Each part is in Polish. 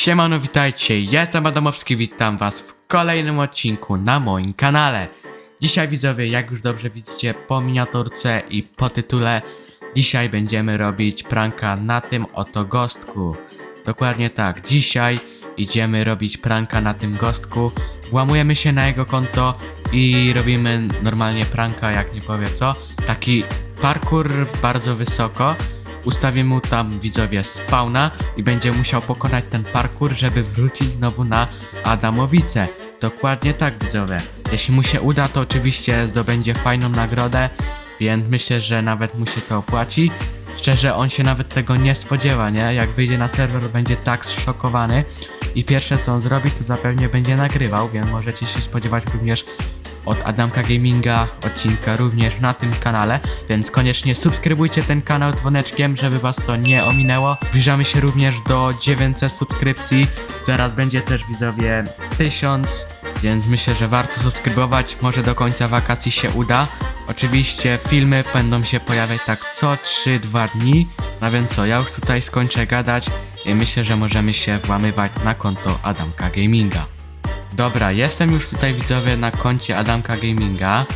Siemano, witajcie, jestem Adamowski, witam was w kolejnym odcinku na moim kanale. Dzisiaj widzowie, jak już dobrze widzicie po miniaturce i po tytule, dzisiaj będziemy robić pranka na tym oto gostku. Dokładnie tak, dzisiaj idziemy robić pranka na tym gostku, włamujemy się na jego konto i robimy normalnie pranka, jak nie powie co, taki parkour bardzo wysoko, Ustawię mu tam widzowie spawna i będzie musiał pokonać ten parkour, żeby wrócić znowu na Adamowice. Dokładnie tak widzowie. Jeśli mu się uda, to oczywiście zdobędzie fajną nagrodę, więc myślę, że nawet mu się to opłaci. Szczerze, on się nawet tego nie spodziewa, nie? Jak wyjdzie na serwer, będzie tak zszokowany. I pierwsze co on zrobi, to zapewne będzie nagrywał, więc możecie się spodziewać również od Adamka Gaminga odcinka również na tym kanale, więc koniecznie subskrybujcie ten kanał dzwoneczkiem, żeby was to nie ominęło. Zbliżamy się również do 900 subskrypcji, zaraz będzie też widzowie 1000, więc myślę, że warto subskrybować, może do końca wakacji się uda. Oczywiście filmy będą się pojawiać tak co 3-2 dni, no więc co, ja już tutaj skończę gadać i myślę, że możemy się włamywać na konto Adamka Gaminga. Dobra, jestem już tutaj widzowie na koncie Adamka Gaminga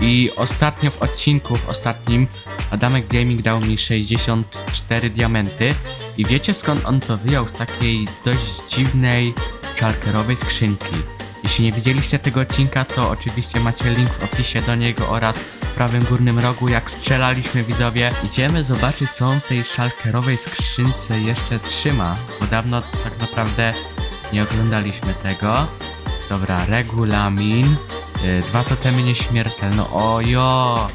i ostatnio w odcinku, w ostatnim, Adamek Gaming dał mi 64 diamenty i wiecie skąd on to wyjął? Z takiej dość dziwnej, szalkerowej skrzynki. Jeśli nie widzieliście tego odcinka, to oczywiście macie link w opisie do niego oraz w prawym górnym rogu, jak strzelaliśmy widzowie. Idziemy zobaczyć, co on w tej szalkerowej skrzynce jeszcze trzyma, bo dawno tak naprawdę nie oglądaliśmy tego. Dobra, regulamin. Y, dwa totemy nieśmiertelne. Ojo!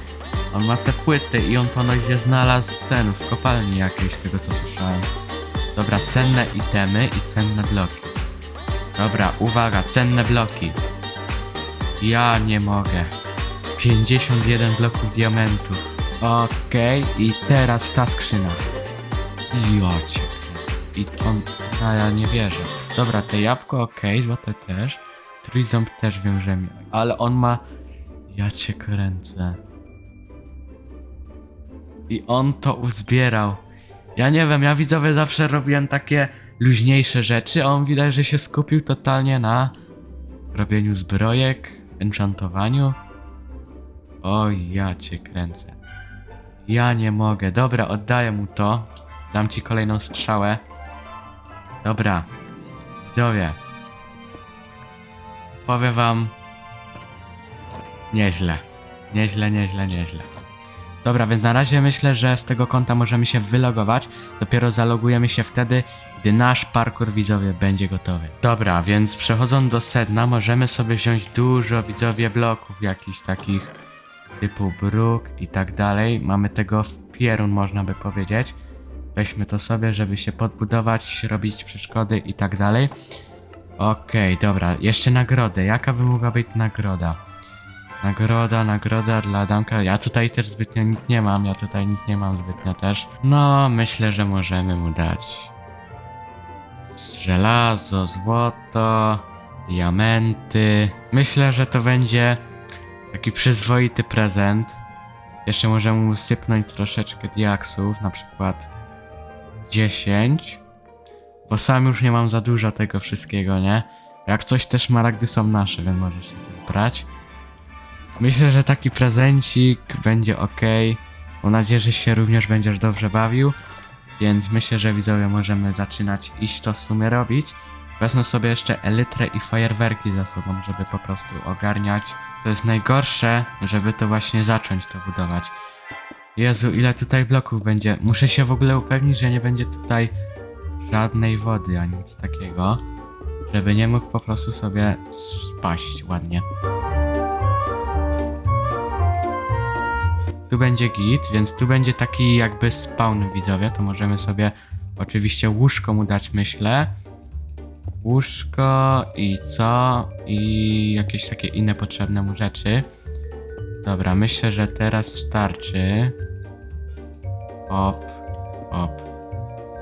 On ma te płyty i on ponoć je znalazł z ten, w kopalni jakiejś, z tego co słyszałem. Dobra, cenne itemy i cenne bloki. Dobra, uwaga, cenne bloki. Ja nie mogę. 51 bloków diamentów. Okej, i teraz ta skrzyna. Jocie. I on... A ja nie wierzę. Dobra, te jabłko okej, złote też. Trójząb też wiem, że mi... Ale on ma... Ja cię kręcę. I on to uzbierał. Ja nie wiem, ja widzowie zawsze robiłem takie luźniejsze rzeczy, a on widać, że się skupił totalnie na robieniu zbrojek, enchantowaniu. Oj, ja cię kręcę. Ja nie mogę. Dobra, oddaję mu to. Dam ci kolejną strzałę. Dobra. Widzowie. Powiem wam. Nieźle. Nieźle, nieźle, nieźle. Dobra, więc na razie myślę, że z tego konta możemy się wylogować. Dopiero zalogujemy się wtedy, gdy nasz parkour widzowie będzie gotowy. Dobra, więc przechodząc do sedna, możemy sobie wziąć dużo widzowie bloków jakichś takich typu bruk i tak dalej. Mamy tego w pierun, można by powiedzieć. Weźmy to sobie, żeby się podbudować, robić przeszkody i tak dalej. Okej, dobra, jeszcze nagrodę. Jaka by mogła być nagroda? Nagroda, nagroda dla Adamka. Ja tutaj też zbytnio nic nie mam, ja tutaj nic nie mam zbytnio też. No, myślę, że możemy mu dać żelazo, złoto, diamenty. Myślę, że to będzie taki przyzwoity prezent. Jeszcze możemy mu sypnąć troszeczkę diaksów, na przykład 10. Bo sam już nie mam za dużo tego wszystkiego, nie? Jak coś też maragdy są nasze, więc możesz się tym brać. Myślę, że taki prezencik będzie ok. Mam nadzieję, że się również będziesz dobrze bawił. Więc myślę, że widzowie możemy zaczynać iść to w sumie robić. Wezmę sobie jeszcze elytrę i fajerwerki za sobą, żeby po prostu ogarniać. To jest najgorsze, żeby to właśnie zacząć to budować. Jezu, ile tutaj bloków będzie. Muszę się w ogóle upewnić, że nie będzie tutaj żadnej wody, ani nic takiego. Żeby nie mógł po prostu sobie spaść ładnie. Tu będzie git, więc tu będzie taki jakby spawn widzowie, to możemy sobie oczywiście łóżko mu dać, myślę. Łóżko i co? I jakieś takie inne potrzebne mu rzeczy. Dobra, myślę, że teraz starczy. Op, op.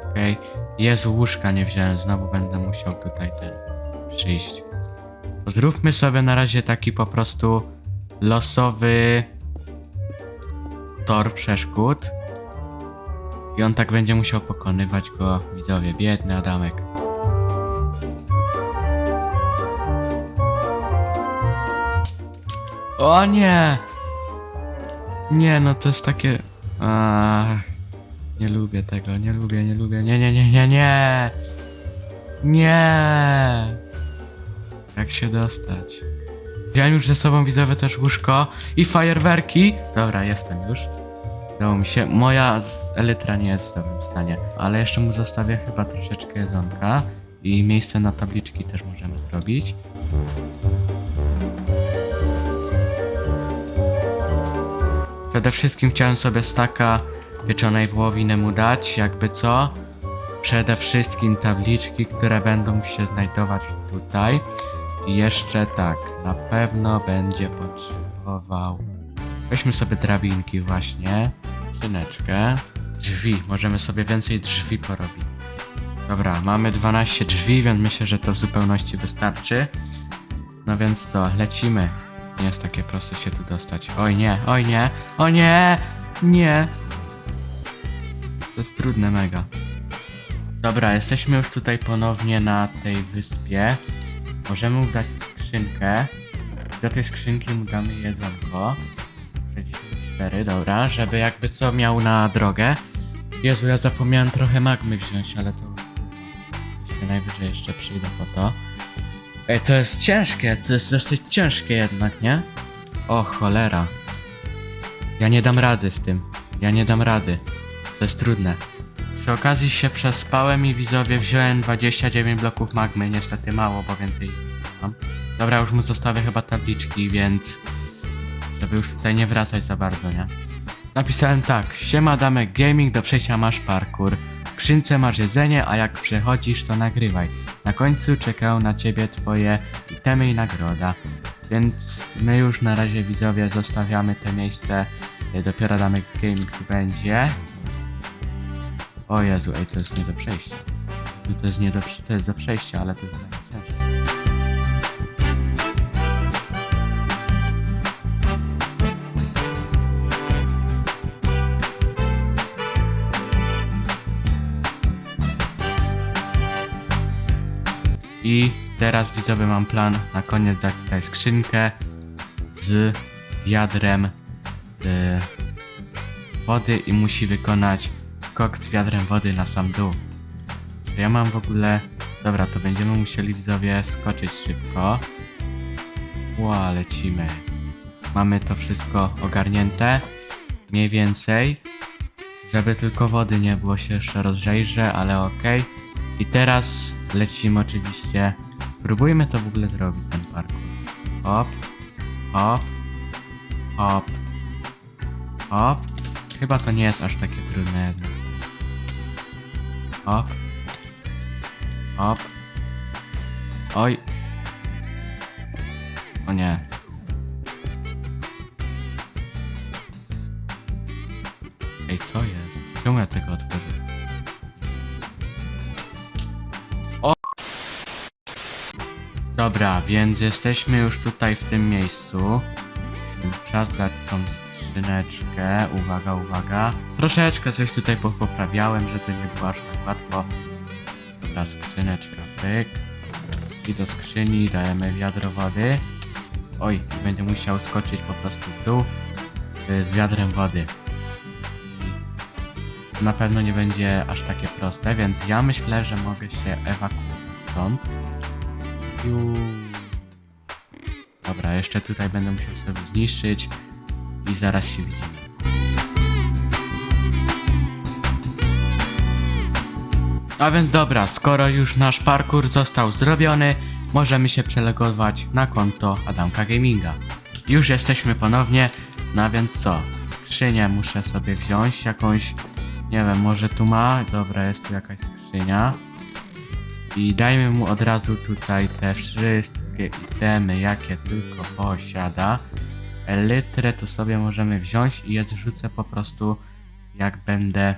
Okej. Jezu, łóżka nie wziąłem, znowu będę musiał tutaj ten przyjść. To zróbmy sobie na razie taki po prostu losowy tor przeszkód. I on tak będzie musiał pokonywać go, widzowie, biedny Adamek. O nie! Nie, no to jest takie... Ach nie lubię tego, nie lubię, nie lubię, nie, nie, nie, nie, nie! Nie! Jak się dostać? Wziąłem już ze sobą widzowie też łóżko i fajerwerki. Dobra, jestem już. Udało mi się. Moja z elytra nie jest w dobrym stanie, ale jeszcze mu zostawię chyba troszeczkę jedzonka i miejsce na tabliczki też możemy zrobić. Przede wszystkim chciałem sobie staka pieczonej wołowiny mu dać, jakby co. Przede wszystkim tabliczki, które będą się znajdować tutaj. I jeszcze tak, na pewno będzie potrzebował. Weźmy sobie drabinki właśnie. Skrzyneczkę. Drzwi. Możemy sobie więcej drzwi porobić. Dobra, mamy 12 drzwi, więc myślę, że to w zupełności wystarczy. No więc co, lecimy. Nie jest takie proste się tu dostać. Oj nie, oj nie, o nie, nie. To jest trudne mega. Dobra, jesteśmy już tutaj ponownie na tej wyspie. Możemy mu dać skrzynkę. Do tej skrzynki mu damy jedzonko. 64, dobra, żeby jakby co miał na drogę. Jezu, ja zapomniałem trochę magmy wziąć, ale to się najwyżej jeszcze przyjdę po to. Ej, to jest ciężkie, to jest dosyć ciężkie jednak, nie? O, cholera. Ja nie dam rady z tym. Ja nie dam rady. To jest trudne. Przy okazji się przespałem i widzowie wziąłem 29 bloków magmy, niestety mało, bo więcej mam. Dobra, już mu zostawię chyba tabliczki, więc... Żeby już tutaj nie wracać za bardzo, nie? Napisałem tak, siema Damek Gaming, do przejścia masz parkour. W skrzynce masz jedzenie, a jak przechodzisz to nagrywaj. Na końcu czekają na ciebie twoje itemy i nagroda. Więc my już na razie widzowie zostawiamy te miejsce. Dopiero Damek Gaming będzie. O Jezu, ej, to jest nie do przejścia. Tu To jest nie do, to jest do przejścia, ale to jest mega. I teraz widzowie mam plan na koniec dać tutaj skrzynkę z wiadrem y, wody i musi wykonać skok z wiadrem wody na sam dół. Ja mam w ogóle... Dobra, to będziemy musieli widzowie skoczyć szybko. Ła, lecimy. Mamy to wszystko ogarnięte. Mniej więcej. Żeby tylko wody nie było się jeszcze rozejrzę, ale okej. I teraz lecimy oczywiście. Spróbujmy to w ogóle zrobić, ten parkour. Hop, hop, hop, hop. Chyba to nie jest aż takie trudne jednak. Hop, hop. Oj. O nie. Ej, co jest? Czemu ja tego otworzyłem? Dobra, więc jesteśmy już tutaj w tym miejscu. Czas dać tą Uwaga, uwaga. Troszeczkę coś tutaj poprawiałem, żeby nie było aż tak łatwo. Dobra, skrzyneczka, pyk. I do skrzyni dajemy wiadro wody. Oj, będzie musiał skoczyć po prostu w dół y, z wiadrem wody. Na pewno nie będzie aż takie proste, więc ja myślę, że mogę się ewakuować stąd. Dobra, jeszcze tutaj będę musiał sobie zniszczyć i zaraz się widzimy. A więc dobra, skoro już nasz parkour został zrobiony, możemy się przelegować na konto Adamka Gaminga. Już jesteśmy ponownie, no więc co? Skrzynię muszę sobie wziąć, jakąś, nie wiem, może tu ma? Dobra, jest tu jakaś skrzynia. I dajmy mu od razu tutaj te wszystkie itemy, jakie tylko posiada. Elytrę to sobie możemy wziąć i je zrzucę po prostu jak będę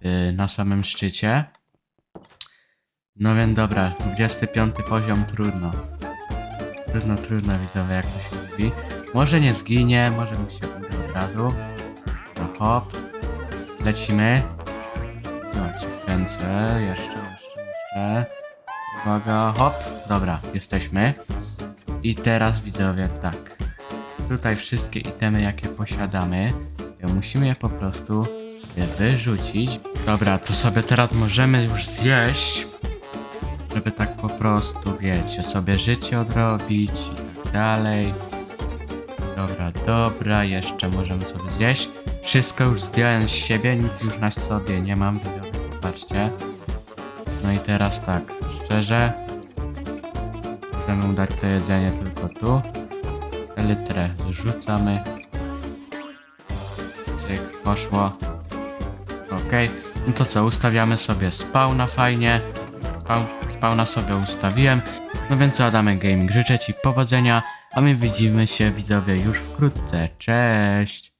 yy, na samym szczycie. No więc dobra, 25 poziom trudno. Trudno, trudno widzowie, jak to się mówi. Może nie zginie, może mi się uda od razu. No hop. Lecimy. Chodź, kręcę, jeszcze, jeszcze, jeszcze. Uwaga, hop. Dobra, jesteśmy. I teraz widzowie, tak. Tutaj wszystkie itemy, jakie posiadamy. Musimy je po prostu wyrzucić. Dobra, to sobie teraz możemy już zjeść, żeby tak po prostu, wiecie, sobie życie odrobić i tak dalej. Dobra, dobra, jeszcze możemy sobie zjeść. Wszystko już zdjąłem z siebie, nic już na sobie nie mam, popatrzcie. No i teraz tak, szczerze, chcemy udać to jedzenie tylko tu. Litrę zrzucamy. Cyk, poszło. Okej, no to co, ustawiamy sobie spawna fajnie. Spawn, spawna sobie ustawiłem. No więc Adamy Gaming, życzę Ci powodzenia, a my widzimy się widzowie już wkrótce. Cześć!